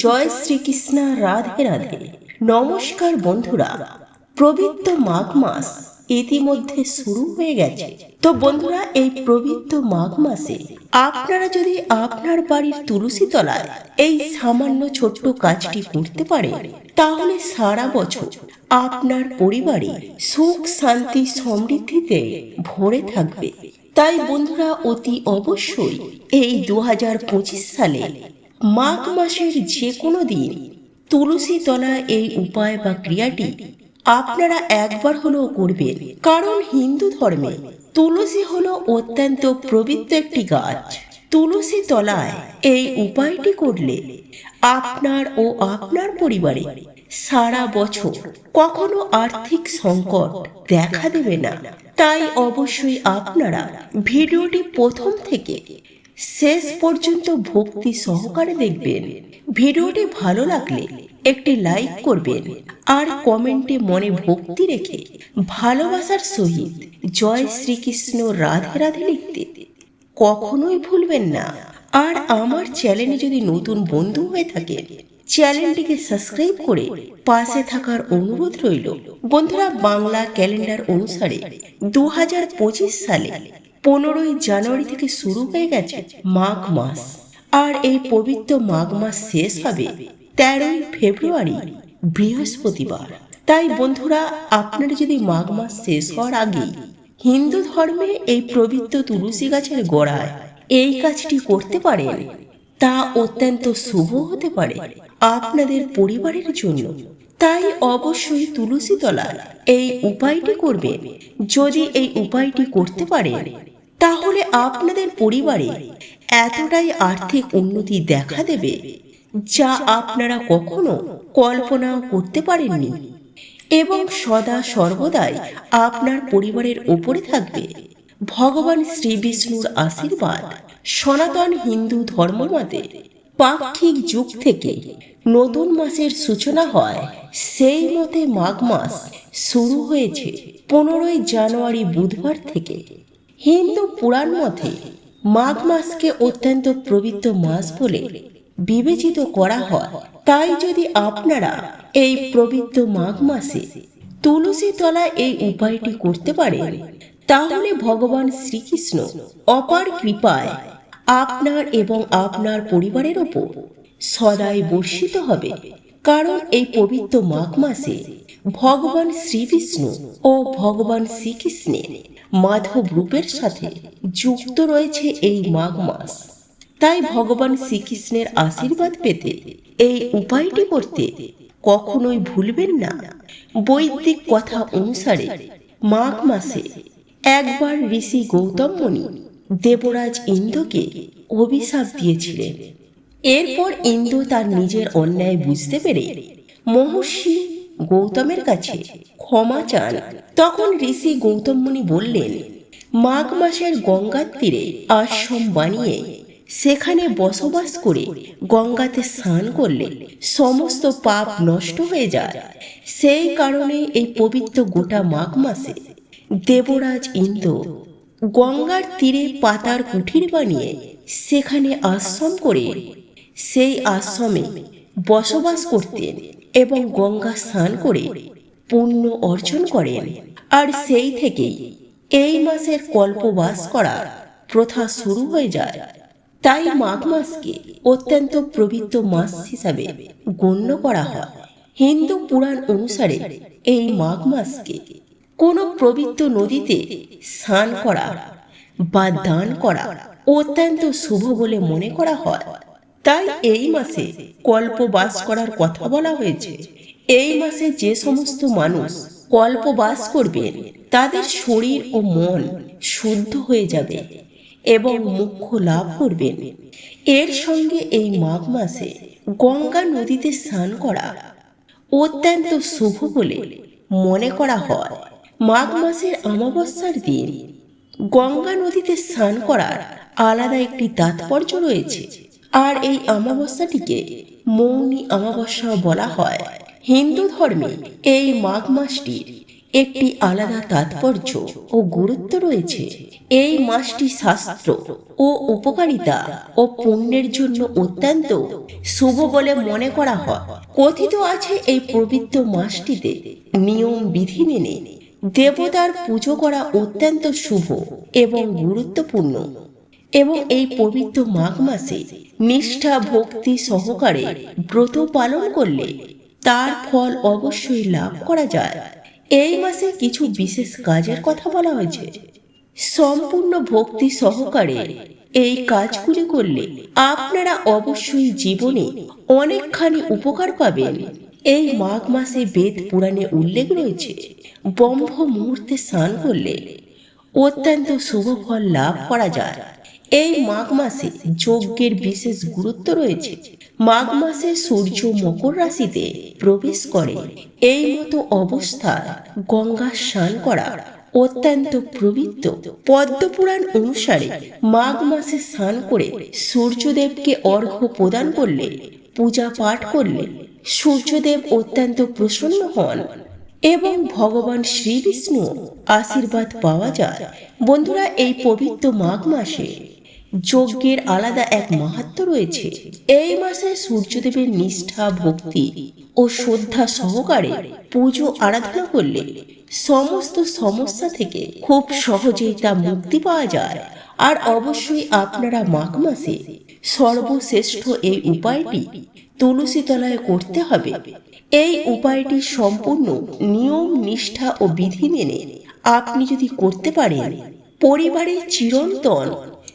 জয় শ্রীকৃষ্ণ, রাধে রাধে। নমস্কার বন্ধুরা পবিত্র মাঘ মাস ইতিমধ্যে শুরু হয়ে গেছে। তো বন্ধুরা, এই পবিত্র মাঘ মাসে আপনারা যদি আপনার বাড়ির তুলসী তলায় এই সামান্য ছোট্ট কাজটি করতে পারেন, তাহলে সারা বছর আপনার পরিবারে সুখ, শান্তি, সমৃদ্ধিতে ভরে থাকবে। তাই বন্ধুরা, অতি অবশ্যই এই দু হাজার পঁচিশ সালে মাঘ মাসের যে কোনো দিন তুলসী তলা এই উপায় বা ক্রিয়াটি আপনারা একবার হলেও করবেন। কারণ হিন্দু ধর্মে তুলসী হলো অত্যন্ত পবিত্র একটি গাছ। তুলসী তলায় এই উপায়টি করলে আপনার ও আপনার পরিবারে সারা বছর কখনো আর্থিক সংকট দেখা দেবে না। তাই অবশ্যই আপনারা ভিডিওটি প্রথম থেকে শেষ পর্যন্ত ভক্তি সহকারে দেখবেন। ভিডিওটি ভালো লাগলে একটি লাইক করবেন আর কমেন্টে মনে ভক্তি রেখে ভালোবাসার সহিত জয় শ্রীকৃষ্ণ রাধে রাধে লিখতে কখনোই ভুলবেন না। আর আমার চ্যানেলে যদি নতুন বন্ধু হয়ে থাকেন চ্যানেলটিকে সাবস্ক্রাইব করে পাশে থাকার অনুরোধ রইল। বন্ধুরা, বাংলা ক্যালেন্ডার অনুসারে দু হাজার পঁচিশ সালে পনেরোই জানুয়ারি থেকে শুরু হয়ে গেছে মাঘ মাস। আর এই পবিত্র মাঘ মাস শেষ হবে তেরোই ফেব্রুয়ারি, বৃহস্পতিবার। তাই বন্ধুরা, আপনারা যদি মাঘ মাস শেষ হওয়ার আগেই হিন্দু ধর্মে এই পবিত্র তুলসী গাছের গোড়ায় এই কাজটি করতে পারেন, তা অত্যন্ত শুভ হতে পারে আপনাদের পরিবারের জন্য। তাই অবশ্যই তুলসী তলায় এই উপায়টি করবেন। যদি এই উপায়টি করতে তাহলে আপনাদের পরিবারে এতটাই আর্থিক উন্নতি দেখা দেবে যা আপনারা কখনো কল্পনাও করতে পারেননি। এবং সদা সর্বদাই আপনার পরিবারের উপরে থাকবে। ভগবান শ্রী বিষ্ণুর আশীর্বাদ সনাতন হিন্দু ধর্মমতে পাক্ষিক যুগ থেকে নতুন মাসের সূচনা হয়, সেই মতে মাঘ মাস শুরু হয়েছে পনেরোই জানুয়ারি বুধবার থেকে। হিন্দু পুরাণ মতে মাঘ মাসকে অত্যন্ত পবিত্র মাস বলে বিবেচিত করা হয়। তাই যদি আপনারা এই পবিত্র মাঘ মাসে তুলসী তলায় এই উপায়টি করতে পারেন, তাহলে ভগবান শ্রীকৃষ্ণ অপার কৃপায় আপনার এবং আপনার পরিবারের ওপর সদাই বর্ষিত হবে। কারণ এই পবিত্র মাঘ মাসে ভগবান শ্রীবিষ্ণু ও ভগবান শ্রীকৃষ্ণের মাধব রূপের সাথে যুক্ত রয়েছে এই মাঘ মাস। তাই ভগবান শ্রীকৃষ্ণের আশীর্বাদ পেতে এই উপায়টি করতে কখনোই ভুলবেন না। বৈদিক কথা অনুসারে মাঘ মাসে একবার ঋষি গৌতম মুনি দেবরাজ ইন্দ্রকে অভিশাপ দিয়েছিলেন। এরপর ইন্দ্র তার নিজের অন্যায় বুঝতে পেরে মহর্ষি গৌতমের কাছে ক্ষমা চান। তখন ঋষি গৌতম মুনি বললেন, মাঘ মাসের গঙ্গার তীরে আশ্রম বানিয়ে সেখানে বসবাস করে গঙ্গাতে স্নান করলে সমস্ত পাপ নষ্ট হয়ে যায়। সেই কারণে এই পবিত্র গোটা মাঘ মাসে দেবরাজ ইন্দ্র গঙ্গার তীরে পাতার কুঠির বানিয়ে সেখানে আশ্রম করে সেই আশ্রমে বসবাস করতেন। এবং গঙ্গা স্নান করে পুণ্য অর্জন করেন। আর সেই থেকেই এই মাসের কল্পবাস করা প্রথা শুরু হয়ে যায়। তাই মাঘ মাসকে অত্যন্ত পবিত্র মাস হিসাবে গণ্য করা হয়। হিন্দু পুরাণ অনুসারে এই মাঘ মাসকে কোনো পবিত্র নদীতে স্নান করা বা দান করা অত্যন্ত শুভ বলে মনে করা হয়। তাই এই মাসে কল্পবাস করার কথা বলা হয়েছে। এই মাসে যে সমস্ত মানুষ কল্পবাস করবেন, তাদের শরীর ও মন শুদ্ধ হয়ে যাবে এবং মুখ্য লাভ করবেন। এর সঙ্গে এই মাঘ মাসে গঙ্গা নদীতে স্নান করা অত্যন্ত শুভ বলে মনে করা হয়। মাঘ মাসের অমাবস্যার দিন গঙ্গা নদীতে স্নান করার আলাদা একটি তাৎপর্য রয়েছে। আর এই অমাবস্যাটিকে মৌনী অমাবস্যা বলা হয়। হিন্দু ধর্মে এই মাঘ মাসটির একটি আলাদা তাৎপর্য ও গুরুত্ব রয়েছে। এই মাসটি শাস্ত্র ও উপকারিতা ও পুণ্যের জন্য অত্যন্ত শুভ বলে মনে করা হয়। কথিত আছে এই পবিত্র মাসটিতে নিয়ম বিধি মেনে দেবতার পুজো করা অত্যন্ত শুভ এবং গুরুত্বপূর্ণ। এবং এই পবিত্র মাঘ মাসে নিষ্ঠা, ভক্তি সহকারে ব্রত পালন করলে তার ফল অবশ্যই লাভ করা যায়। এই মাসে কিছু বিশেষ কাজের কথা বলা হয়েছে। সম্পূর্ণ ভক্তি সহকারে এই কাজগুলি করলে আপনারা অবশ্যই জীবনে অনেকখানি উপকার পাবেন। এই মাঘ মাসে বেদ পুরাণে উল্লেখ রয়েছে ব্রহ্ম মুহূর্তে স্নান করলে অত্যন্ত শুভ ফল লাভ করা যায়। এই মাঘ মাসে যজ্ঞের বিশেষ গুরুত্ব রয়েছে। মাঘ মাসে সূর্য মকর রাশিতে প্রবেশ করে। এই মতো অবস্থায় গঙ্গা স্নান করা অত্যন্ত পবিত্র। পদ্মপুরাণ অনুসারে মাঘ মাসে স্নান করে সূর্যদেবকে অর্ঘ্য প্রদান করলে, পূজা পাঠ করলে সূর্যদেব অত্যন্ত প্রসন্ন হন। এবং ভগবান শ্রী বিষ্ণু আশীর্বাদ পাওয়া যায়। বন্ধুরা, এই পবিত্র মাঘ মাসে যজ্ঞের আলাদা এক মাহাত্ম রয়েছে। এই মাসে সূর্যদেবের নিষ্ঠা, ভক্তি ও শ্রদ্ধা সহকারে পুজো, আরাধনা করলে সমস্ত সমস্যা থেকে খুব সহজেই তা মুক্তি পাওয়া যায়। আর অবশ্যই আপনারা মাঘ মাসে সর্বশ্রেষ্ঠ এই উপায়টি তুলসী তলায় করতে হবে। এই উপায়টি সম্পূর্ণ নিয়ম, নিষ্ঠা ও বিধি মেনে আপনি যদি করতে পারেন পরিবারে চিরন্তন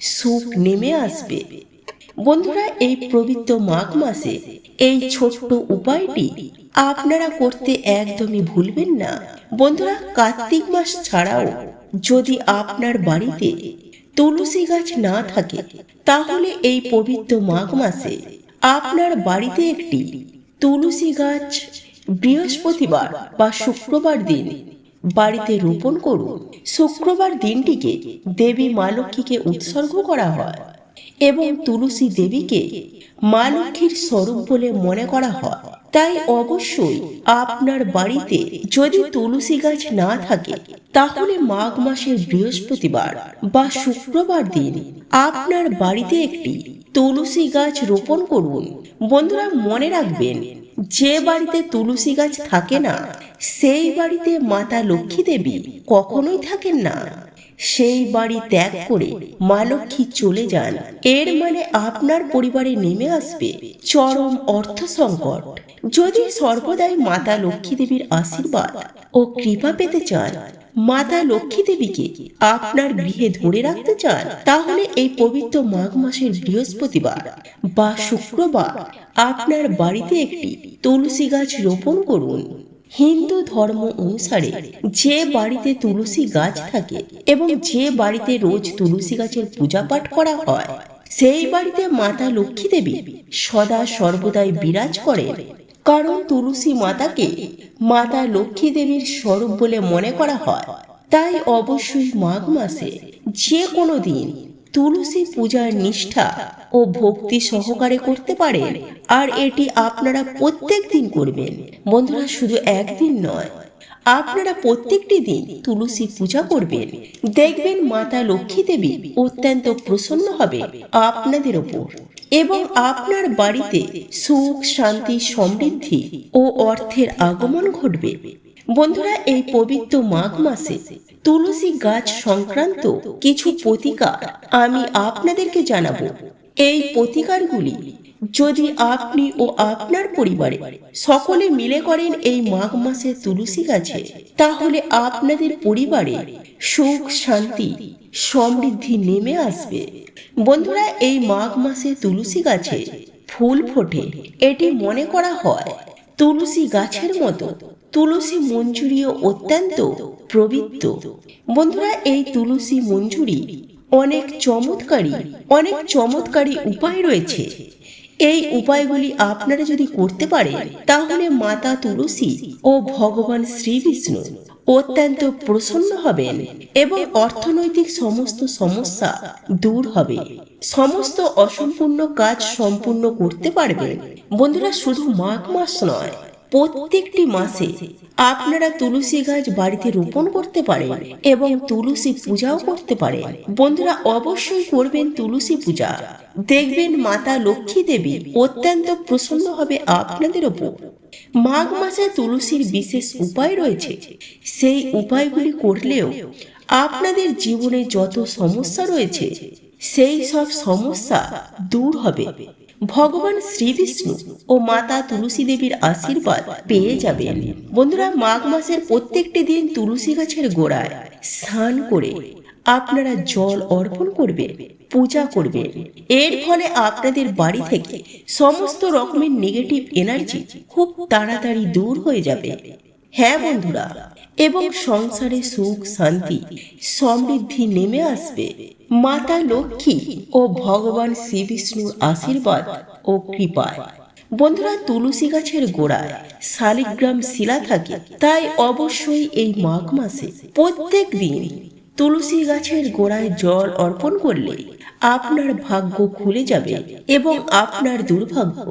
সুখ নেমে আসবে। বন্ধুরা, এই পবিত্র মাঘ মাসে এই ছোট্ট উপায়টি আপনারা করতে একদমই ভুলবেন না। বন্ধুরা, কার্তিক মাস ছাড়াও যদি আপনার বাড়িতে তুলসী গাছ না থাকে, তাহলে এই পবিত্র মাঘ মাসে আপনার বাড়িতে একটি তুলসী গাছ বৃহস্পতিবার বা শুক্রবার দিন বাড়িতে রোপণ করুন। শুক্রবার দিনটিকে দেবী মা লক্ষ্মীকে উৎসর্গ করা হয়। এবং তুলসী দেবীকে মা লক্ষ্মীর স্বরূপ বলে মনে করা হয়। তাই অবশ্যই আপনার বাড়িতে যদি তুলসী গাছ না থাকে, তাহলে মাঘ মাসের বৃহস্পতিবার বা শুক্রবার দিন আপনার বাড়িতে একটি তুলসী গাছ রোপণ করুন। বন্ধুরা, মনে রাখবেন, যে বাড়িতে তুলসী গাছ থাকে না, সেই বাড়িতে মাতা লক্ষ্মী দেবী কখনোই থাকেন না। সেই বাড়ি ত্যাগ করে মা লক্ষ্মী চলে যান। এর মানে আপনার পরিবারে নেমে আসবে চরম অর্থ সংকট। যদি সর্বদাই মাতা লক্ষ্মী দেবীর আশীর্বাদ ও কৃপা পেতে চান, মাতা লক্ষ্মী দেবীকে আপনার গৃহে ধরে রাখতে চান, তাহলে এই পবিত্র মাঘ মাসের বৃহস্পতিবার বা শুক্রবার আপনার বাড়িতে একটি তুলসী গাছ রোপণ করুন। হিন্দু ধর্ম অনুসারে যে বাড়িতে তুলসী গাছ থাকে এবং যে বাড়িতে রোজ তুলসী গাছের পূজা পাঠ করা হয়, সেই বাড়িতে মাতা লক্ষ্মী দেবী সদা সর্বদাই বিরাজ করেন। কারণ তুলসী মাতাকে মাতা লক্ষ্মী দেবীর স্বরূপ বলে মনে করা হয়। তাই অবশ্যই মাঘ মাসে যে কোনো দিন তুলসী পূজার নিষ্ঠা ও ভক্তি সহকারে করতে পারেন আর এটি আপনারা প্রত্যেক দিন করবেন। বন্ধুরা, শুধু একদিন নয়, আপনারা প্রত্যেকটি দিন তুলসী পূজা করবেন। দেখবেন মাতা লক্ষ্মী দেবী অত্যন্ত প্রসন্ন হবে আপনাদের ওপর এবং আপনার বাড়িতে সুখ, শান্তি, সমৃদ্ধি ও অর্থের আগমন ঘটবে। বন্ধুরা, এই পবিত্র মাঘ মাসে তুলসী গাছ সংক্রান্ত কিছু প্রতিকার আমি আপনাদেরকে জানাব। এই প্রতিকারগুলি যদি আপনি ও আপনার পরিবারে সকলে মিলে করেন এই মাঘ মাসে তুলসী গাছে, তাহলে আপনাদের পরিবারে সুখ, শান্তি, সমৃদ্ধি নেমে আসবে। বন্ধুরা, এই মাঘ মাসে তুলসী গাছে ফুল ফোটে। এটি মনে করা হয় তুলসী গাছের মতো তুলসী মঞ্জুরিও অত্যন্ত পবিত্র বন্ধুরা, এই তুলসী মঞ্জুরি অনেক চমৎকারী অনেক চমৎকারী উপায় রয়েছে। এই উপায়গুলি আপনারা যদি করতে পারেন, তাহলে মাতা তুলসী ও ভগবান শ্রী বিষ্ণু অত্যন্ত প্রসন্ন হবেন এবং অর্থনৈতিক সমস্ত সমস্যা দূর হবে। সমস্ত অসম্পূর্ণ কাজ সম্পূর্ণ করতে পারবেন। বন্ধুরা, শুধু মাঘ মাস নয় প্রত্যেকটি মাসে আপনারা তুলসী গাছ বাড়িতে রোপণ করতে পারেন এবং তুলসী পূজাও করতে পারেন। বন্ধুরা, অবশ্যই করবেন তুলসী পূজা। দেখবেন মাতা লক্ষ্মী দেবী অত্যন্ত প্রসন্ন হবে আপনাদের ওপর। মাঘ মাসে তুলসীর বিশেষ উপায় রয়েছে। সেই উপায়গুলি করলেও আপনাদের জীবনে যত সমস্যা রয়েছে, সেই সব সমস্যা দূর হবে। ভগবান শ্রীবিষ্ণু ও মাতা তুলসী দেবীর আশীর্বাদ পেয়ে যাবেন। বন্ধুরা, মাঘ মাসের প্রত্যেকটি দিন তুলসী গাছের গোড়ায় স্নান করে আপনারা জল অর্পণ করবেন, পূজা করবেন। এর ফলে আপনাদের বাড়ি থেকে সমস্ত রকমের নেগেটিভ এনার্জি খুব তাড়াতাড়ি দূর হয়ে যাবে। হ্যাঁ বন্ধুরা এবং সংসারে সুখ শান্তি সমৃদ্ধি নেমে আসবে। মাতা লক্ষ্মী ও ভগবান শ্রী বিষ্ণুর আশীর্বাদ ও কৃপায়। বন্ধুরা, তুলসী গাছের গোড়ায় শালিগ্রাম শিলা থাকে, তাই অবশ্যই এই মাঘ মাসে প্রত্যেক দিন তুলসী গাছের গোড়ায় জল অর্পণ করলে আপনার ভাগ্য খুলে যাবে এবং আপনার দুর্ভাগ্য,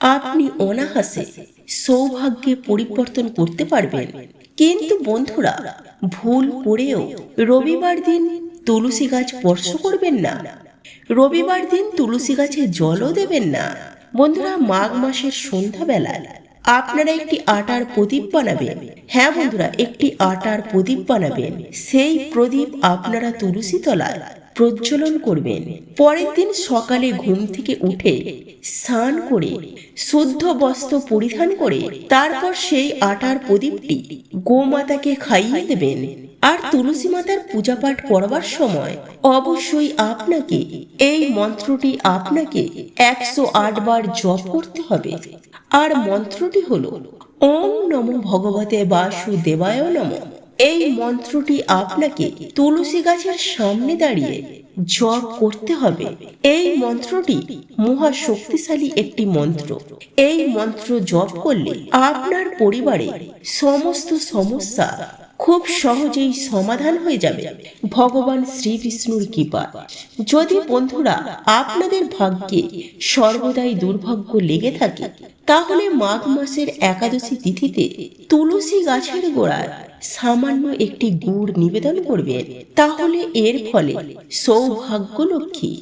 আপনি অনাহাসে সৌভাগ্যে পরিবর্তন করতে পারবেন। কিন্তু বন্ধুরা, ভুল করেও রবিবার দিন তুলসী গাছ স্পর্শ করবেন না। রবিবার দিন তুলসী গাছে জলও দেবেন না। বন্ধুরা, মাঘ মাসের সন্ধ্যাবেলা আপনারা একটি আটার প্রদীপ বানাবেন। হ্যাঁ বন্ধুরা, একটি আটার প্রদীপ বানাবেন। সেই প্রদীপ আপনারা তুলসী তলায় প্রজ্বলন করবেন। পরের দিন সকালে ঘুম থেকে উঠে স্নান করে শুদ্ধ বস্ত্র পরিধান করে, তারপর সেই আটার প্রদীপটি গোমাতাকে খাইয়ে দেবেন। আর তুলসী মাতার পূজা পাঠ করবার সময় অবশ্যই আপনাকে এই মন্ত্রটি আপনাকে একশো আট বার জপ করতে হবে। আর মন্ত্রটি হলো, ওম নমো ভগবতে বাসুদেবায় নমঃ। এই মন্ত্রটি আপনাকে তুলসী গাছের সামনে দাঁড়িয়ে জপ করতে হবে। এই মন্ত্রটি মহা শক্তিশালী একটি মন্ত্র। এই মন্ত্র জপ করলে আপনার পরিবারে সমস্ত সমস্যা খুব সহজেই সমাধান হয়ে যাবে। ভগবান শ্রী বিষ্ণুর কৃপা। যদি বন্ধুরা আপনাদের ভাগ্যে সর্বদাই দুর্ভাগ্য লেগে থাকে তাহলে মাঘ মাসের একাদশী তিথিতে তুলসী গাছের গোড়ায় সামান্য একটি গুড় নিবেদন করবেন। তাহলে এর ফলে সৌভাগ্য লক্ষ্মী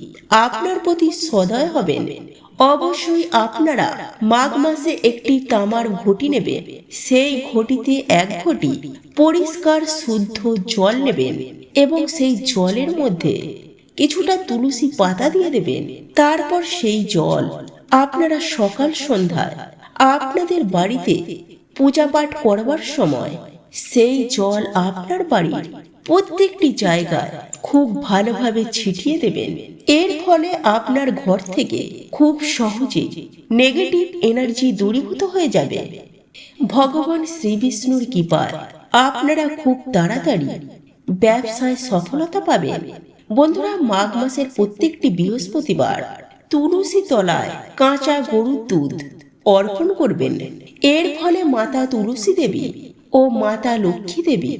আপনার প্রতি সদয় হবেন। অবশ্যই আপনারা মাঘ মাসে একটি তামার ঘটি নেবেন। সেই ঘটিতে এক ঘটি পরিষ্কার শুদ্ধ জল নেবেন এবং সেই জলের মধ্যে কিছুটা তুলসী পাতা দিয়ে দেবেন। তারপর সেই জল আপনারা সকাল সন্ধ্যায় আপনাদের বাড়িতে পূজা পাঠ করবার সময় সেই জল আপনার বাড়ির প্রত্যেকটি জায়গায় খুব ভালোভাবে ছিটিয়ে দেবেন। এর ফলে আপনার ঘর থেকে খুব সহজে নেগেটিভ এনার্জি দূরীভূত হয়ে যাবে। ভগবান শ্রী বিষ্ণুর কৃপায় আপনারা খুব তাড়াতাড়ি ব্যবসায় সফলতা পাবেন। বন্ধুরা, মাঘ মাসের প্রত্যেকটি বৃহস্পতিবার তুলসী তলায় কাঁচা গরুর দুধ অর্পণ করবেন। এর ফলে মাতা তুলসী দেবী ও মাতা লক্ষ্মী দেবী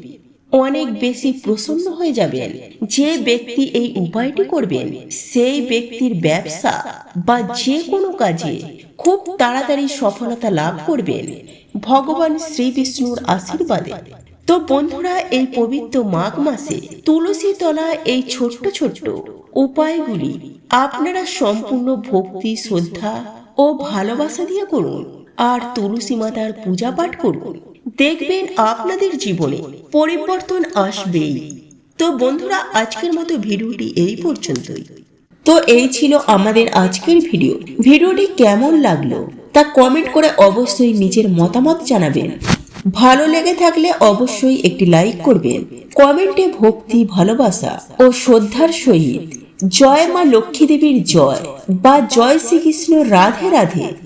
অনেক বেশি প্রসন্ন হয়ে যাবেন। যে ব্যক্তি এই উপায়টি করবেন, সেই ব্যক্তির ব্যবসা বা যে কোনো কাজে খুব তাড়াতাড়ি সফলতা লাভ করবেন। ভগবান শ্রী বিষ্ণুর আশীর্বাদে। তো বন্ধুরা, এই পবিত্র মাঘ মাসে তুলসী তলা এই ছোট্ট ছোট্ট উপায়গুলি আপনারা সম্পূর্ণ ভক্তি, শ্রদ্ধা ও ভালোবাসা দিয়ে করুন। আর তুলসী মাতার পূজা পাঠ করুন। দেখবেন আপনাদের জীবনে পরিবর্তন আসবেই। তো বন্ধুরা, আজকের মতো ভিডিওটি এই পর্যন্তই। তো এই ছিল আমাদের আজকের ভিডিও। ভিডিওটি কেমন লাগল তা কমেন্ট করে অবশ্যই নিজের মতামত জানাবেন। ভালো লেগে থাকলে অবশ্যই একটি লাইক করবেন। কমেন্টে ভক্তি, ভালোবাসা ও শ্রদ্ধার সহিত জয় মা লক্ষ্মী দেবীর জয় বা জয় শ্রীকৃষ্ণ রাধে রাধে।